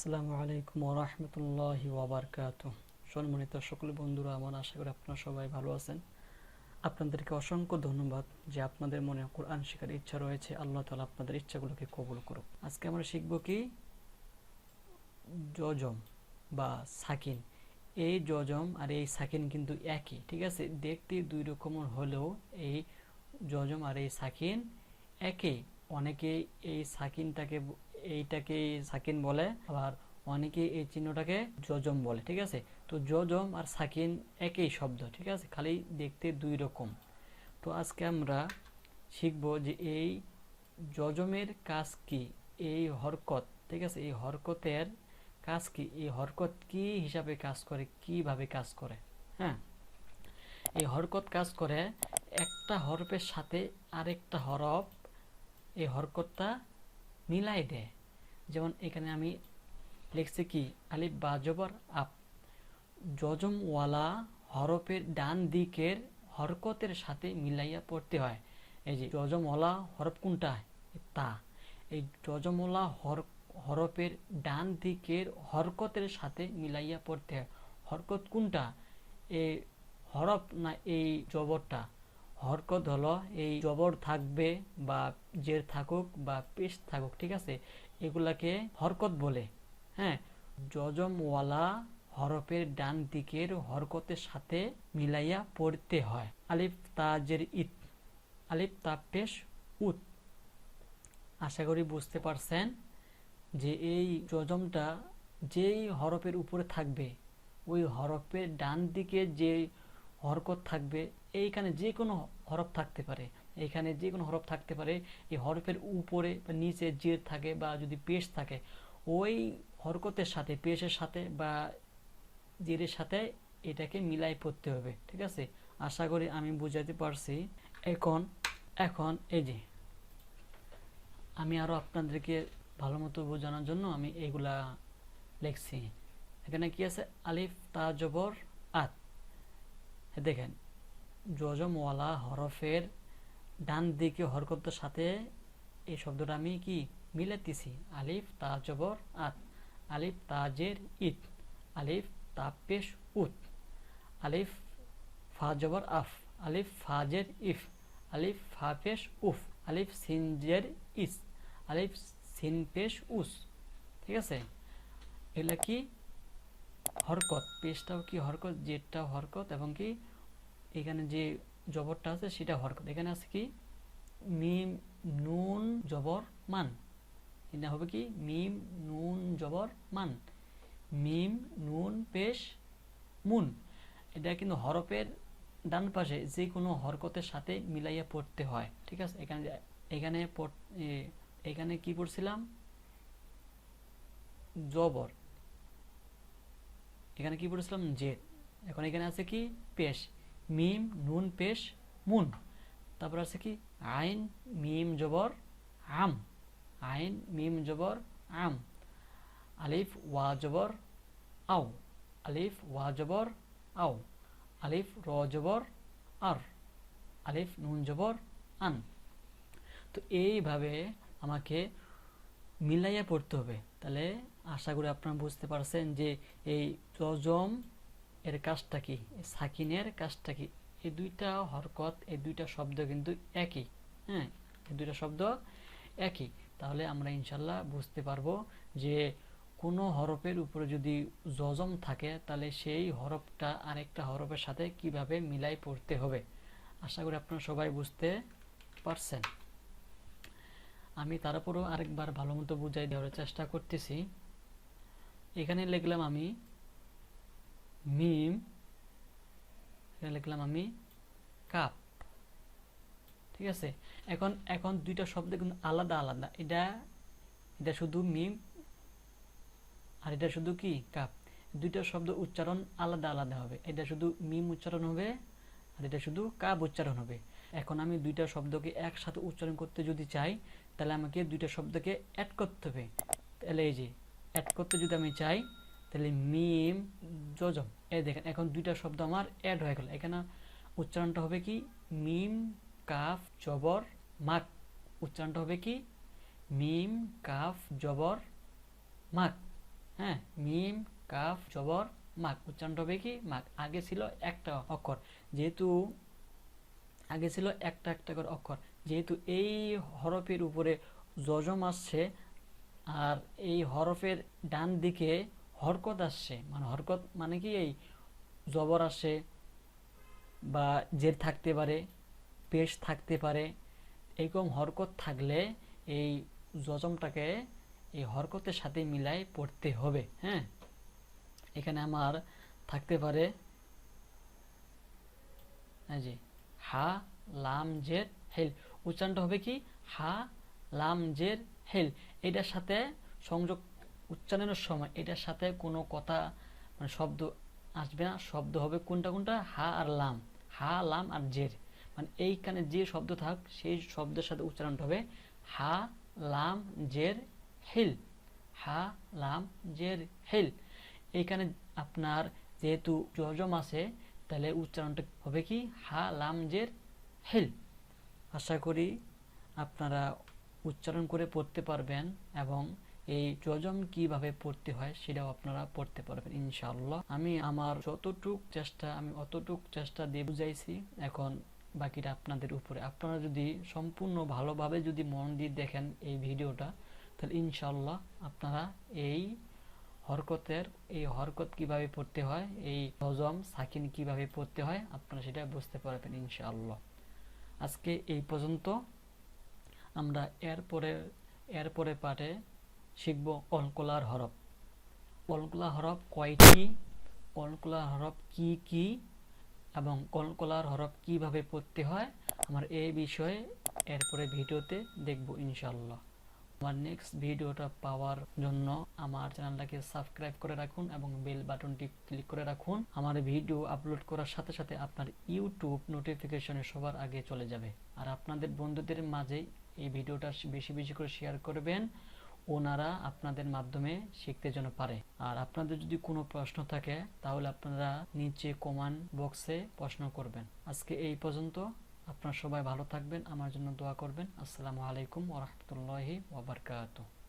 আসসালামু আলাইকুম ওরহমতুল্লাহি ওবরকাত সম্মানিত সকল বন্ধুরা, আমার আশা করি আপনারা সবাই ভালো আছেন। আপনাদেরকে অসংখ্য ধন্যবাদ যে আপনাদের মনে কোরআন শেখার ইচ্ছা রয়েছে। আল্লাহ তালা আপনাদের ইচ্ছাগুলোকে কবুল করুক। আজকে আমরা শিখব কি? জজম বা সাকিন। এই জজম আর এই সাকিন কিন্তু একই, ঠিক আছে? দেখতে দুই রকম হলেও এই জজম আর এই সাকিন একই। অনেকে এই সাকিনটাকে ব- এইটাকে সাকিন বলে, আবার অনেকে এই চিহ্নটাকে যজম বলে, ঠিক আছে? তো যজম আর সাকিন একই শব্দ, ঠিক আছে? খালি দেখতে দুই রকম। তো আজকে আমরা শিখব যে এই যজমের কাজ কি, এই হরকত, ঠিক আছে? এই হরকতের কাজ কি, এই হরকত কি হিসাবে কাজ করে, কীভাবে কাজ করে হ্যাঁ? এই হরকত কাজ করে একটা হরফের সাথে আরেকটা হরফ, এই হরকতটা মিলাই দেয়। যেমন এখানে আমি লিখছি কি, আলিফ বা জবর আপ। যজমওয়ালা হরফের ডান দিকের হরকতের সাথে মিলাইয়া পড়তে হয়। এই যে যজমওয়ালা হরফ কোনটা? তা। এই যজমওয়ালা হর হরফের ডান দিকের হরকতের সাথে মিলাইয়া পড়তে হয়। হরকত কোনটা? এই হরফ না এই জবরটা? হরকত হলো এই জবর থাকবে বা জের থাকুক বা পেশ থাকুক, ঠিক আছে? এগুলাকে হরকত বলে। হ্যাঁ? যজমওয়ালা হরফের ডান দিকের হরকতের সাথে মিলাইয়া পড়তে হয়। আলিফ তাজের ইত। আলিফ তা পেশ উত। আশা করি বুঝতে পারছেন যে এই যজমটা যেই হরফের উপরে থাকবে, ওই হরফের ডান দিকে যে হরকত থাকবে এইখানে যে কোনো হরফ থাকতে পারে। এইখানে যে কোনো হরফ থাকতে পারে। এই হরফের উপরে বা নিচে জের থাকে বা যদি পেশ থাকে, ওই হরকতের সাথে, পেশের সাথে বা জেরের সাথে এটাকে মিলাই পড়তে হবে, ঠিক আছে? আশা করি আমি বুঝাতে পারছি। এখন এখন এই যে, আমি আরও আপনাদেরকে ভালো মতো বোঝানোর জন্য আমি এগুলা লিখছি। এখানে কি আছে? আলিফ তা জবর আত। দেখেন যজমওয়ালা হরফের ডান দিকে হরকতের সাথে এই শব্দটা আমি কি মিলাতেছি আলিফ, তা জবর, আত। আলিফ তাজের ইত। আলিফ, তা পেশ, উত। আলিফ, ফা জবর, আফ। আলিফ ফাজের ইফ। আলিফ, ফা পেশ, উফ। আলিফ সিনজের ইস। আলিফ, সিন পেশ, উস। ঠিক আছে? এগুলা কি হরকত? পেশটাও কি হরকত? জেটটাও হরকত এবং কি এখানে যে জবরটা আছে সেটা হরকত এখানে আছে কি? মিম নুন জবর মান। এটা হবে কি? মিম নুন জবর মান। মিম নুন পেশ মুন। এটা কিন্তু হরফের ডান পাশে যে কোনো হরকতের সাথে মিলাইয়া পড়তে হয়। ঠিক আছে? এখানে এখানে এখানে কি পড়ছিলাম? জবর। এখানে কি পড়েছিলাম? জেদ। এখন এখানে আছে কি? পেশ। মিম, নুন, পেশ, মুন। তারপর আছে কি? আইন, মিম, জবর, আম। আইন, মিম, জবর, আম। আলিফ, ওয়া, জবর, আও। আলিফ, ওয়া, জবর, আও। আলিফ, র, জবর, আর। আলিফ, নুন, জবর, আন। তো এইভাবে আমাকে মিলাইয়া পড়তে হবে। তাহলে আশা করি আপনারা বুঝতে পারছেন যে এই জজম এর কাজটা কি? সাকিনের কাজটা কি? এই দুইটা হরকত, এই দুইটা শব্দ কিন্তু একই হ্যাঁ? এই দুইটা শব্দ একই। তাহলে আমরা ইনশাল্লাহ বুঝতে পারব যে কোনো হরফের উপরে যদি জজম থাকে, তাহলে সেই হরফটা আরেকটা হরফের সাথে কীভাবে মিলাই পড়তে হবে? আশা করি আপনারা সবাই বুঝতে পারছেন। আমি তারপরও আরেকবার ভালো মতো বুঝাই দেওয়ার চেষ্টা করতেছি। এখানে লিখলাম আমি মিম এখানে লিখলাম আমি কাপ ঠিক আছে? এখন এখন দুইটা শব্দ কিন্তু আলাদা আলাদা। এটা এটা শুধু মিম আর এটা শুধু কি? কাপ দুইটা শব্দ উচ্চারণ আলাদা আলাদা হবে। এটা শুধু মিম উচ্চারণ হবে আর এটা শুধু কাপ উচ্চারণ হবে। এখন আমি দুইটা শব্দকে একসাথে উচ্চারণ করতে যদি চাই, তাহলে আমাকে দুইটা শব্দকে অ্যাড করতে হবে। তাহলে এই যে অ্যাড করতে যদি আমি চাই তাহলে মিম, জজম। এ দেখেন, এখন দুইটা শব্দ আমার অ্যাড হয়ে গেল। এখানে উচ্চারণটা হবে কি? মিম, কাফ, জবর, মাক। উচ্চারণটা হবে কি? মিম, কাফ, জবর, মাক। হ্যাঁ মিম, কাফ, জবর, মাক। উচ্চারণটা হবে কি? মাক। আগে ছিল একটা অক্ষর। যেহেতু আগে ছিল একটা একটা করে অক্ষর। যেহেতু এই হরফের উপরে যজম আসছে, আর এই হরফের ডান দিকে হরকত আসছে। মানে হরকত মানে কি এই জবর আসে বা জের থাকতে পারে, পেশ থাকতে পারে, এরকম হরকত থাকলে এই যজমটাকে এই হরকতের সাথে মিলাই পড়তে হবে হ্যাঁ? এখানে আমার থাকতে পারে এই যে, হা, লাম, জের, হেল। উচ্চারণটা হবে কি? হা, লাম, জের, হেল। এটার সাথে সংযোগ উচ্চারণের সময় এটার সাথে কোনো কথা মানে শব্দ আসবে না। শব্দ হবে কোনটা কোনটা? হা আর লাম। হা, লাম আর জের। মানে এইখানে যে শব্দ থাক, সেই শব্দের সাথে উচ্চারণটা হবে হা, লাম, জের, হেল। হা, লাম, জের, হেল। এইখানে আপনার যেহেতু জজম আছে, তাহলে উচ্চারণটা হবে কি? হা, লাম, জের, হেল। আশা করি আপনারা উচ্চারণ করে পড়তে পারবেন এবং এই যজম কীভাবে পড়তে হয় সেটাও আপনারা পড়তে পারবেন, ইনশাআল্লাহ। আমি আমার যতটুক চেষ্টা, আমি অতটুক চেষ্টা দিয়ে বুঝাইছি, এখন বাকিটা আপনাদের উপরে। আপনারা যদি সম্পূর্ণ ভালোভাবে যদি মন দিয়ে দেখেন এই ভিডিওটা, তাহলে ইনশাআল্লাহ আপনারা এই হরকতের, এই হরকত কীভাবে পড়তে হয়, এই হজম সাকিন কীভাবে পড়তে হয়, আপনারা সেটা বুঝতে পারবেন, ইনশাআল্লাহ। আজকে এই পর্যন্ত। আমরা এরপরে এরপরে পাঠে শিখব কলকলার হরফ কলকলা হরফ কয়টি কলকলার হরফ কি কি? এবং কলকলার হরফ কীভাবে পড়তে হয়? আমার এই বিষয়ে এরপরে ভিডিওতে দেখব ইনশাল্লাহ আমার নেক্সট ভিডিওটা পাওয়ার জন্য আমার চ্যানেলটাকে সাবস্ক্রাইব করে রাখুন এবং বেল বাটনটি ক্লিক করে রাখুন আমার ভিডিও আপলোড করার সাথে সাথে আপনার ইউটিউব নোটিফিকেশনে সবার আগে চলে যাবে। আর আপনাদের বন্ধুদের মাঝে এই ভিডিওটা বেশি বেশি করে শেয়ার করবেন। ওনারা আপনাদের মাধ্যমে শিখতে যেন পারে। আর আপনাদের যদি কোনো প্রশ্ন থাকে, তাহলে আপনারা নিচে কমান বক্সে প্রশ্ন করবেন। আজকে এই পর্যন্ত। আপনারা সবাই ভালো থাকবেন, আমার জন্য দোয়া করবেন। আসসালামু আলাইকুম ওরহমতুল্লাহি ওবরকাতুহ